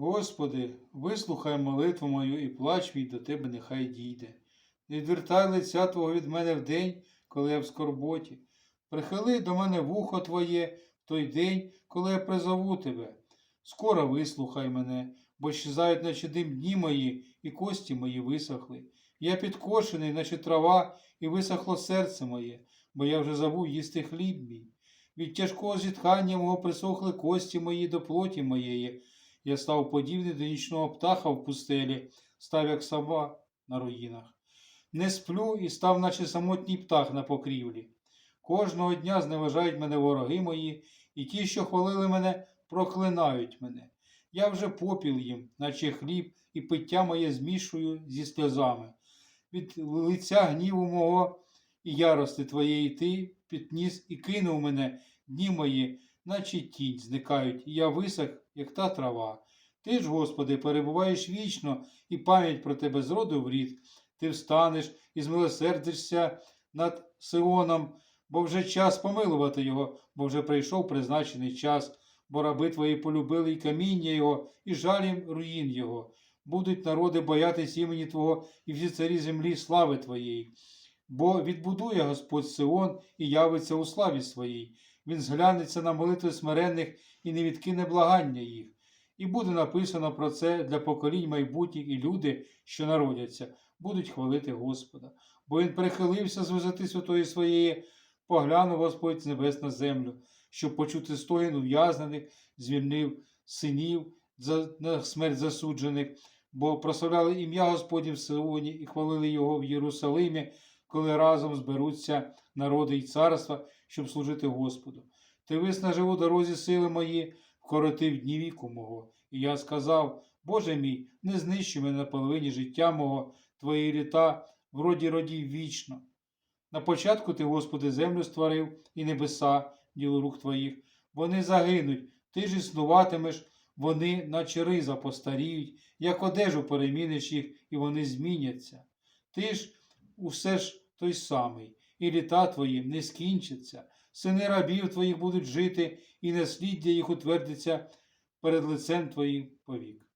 Господи, вислухай молитву мою і плач мій до Тебе нехай дійде. Не відвертай лиця Твого від мене в день, коли я в скорботі. Прихили до мене вухо Твоє в той день, коли я призову Тебе. Скоро вислухай мене, бо щезають, наче дим дні мої, і кості мої висохли. Я підкошений, наче трава, і висохло серце моє, бо я вже забув їсти хліб мій. Від тяжкого зітхання мого присохли кості мої до плоті моєї. Я став подібний до нічного птаха в пустелі, став як сова на руїнах. Не сплю і став, наче самотній птах на покрівлі. Кожного дня зневажають мене вороги мої, і ті, що хвалили мене, проклинають мене. Я вже попіл їм, наче хліб, і пиття моє змішую зі сльозами. Від лиця гніву мого і ярости твоєї ти підніс і кинув мене, дні мої, наче тінь зникають, і я висох, як та трава. Ти ж, Господи, перебуваєш вічно, і пам'ять про тебе з роду в рід. Ти встанеш і змилосердишся над Сионом, бо вже час помилувати його, бо вже прийшов призначений час, бо раби твої полюбили і каміння його, і жалім руїн його. Будуть народи боятись імені Твого і всі царі землі слави Твоєї. Бо відбудує Господь Сион і явиться у славі своїй. Він зглянеться на молитви смиренних і не відкине благання їх. І буде написано про це для поколінь майбутніх, і люди, що народяться, будуть хвалити Господа. Бо він прихилився з висоти святої своєї, поглянув Господь з небес на землю, щоб почути стогін ув'язнених, звільнив синів за на смерть засуджених, бо прославляли ім'я Господнє в Сионі і хвалили його в Єрусалимі, коли разом зберуться народи й царства, щоб служити Господу. Ти виснажив у дорозі сили мої, вкоротив дні віку мого. І я сказав: Боже мій, не знищи мене на половині життя мого, твої літа в роді родів вічно. На початку ти, Господи, землю створив і небеса, діло рук твоїх. Вони загинуть, ти ж існуватимеш, вони, наче риза, постаріють, як одежу переміниш їх, і вони зміняться. Ти ж усе ж той самий, і літа твої не скінчаться. Сини рабів твоїх будуть жити, і насліддя їх утвердиться перед лицем твоїм повік.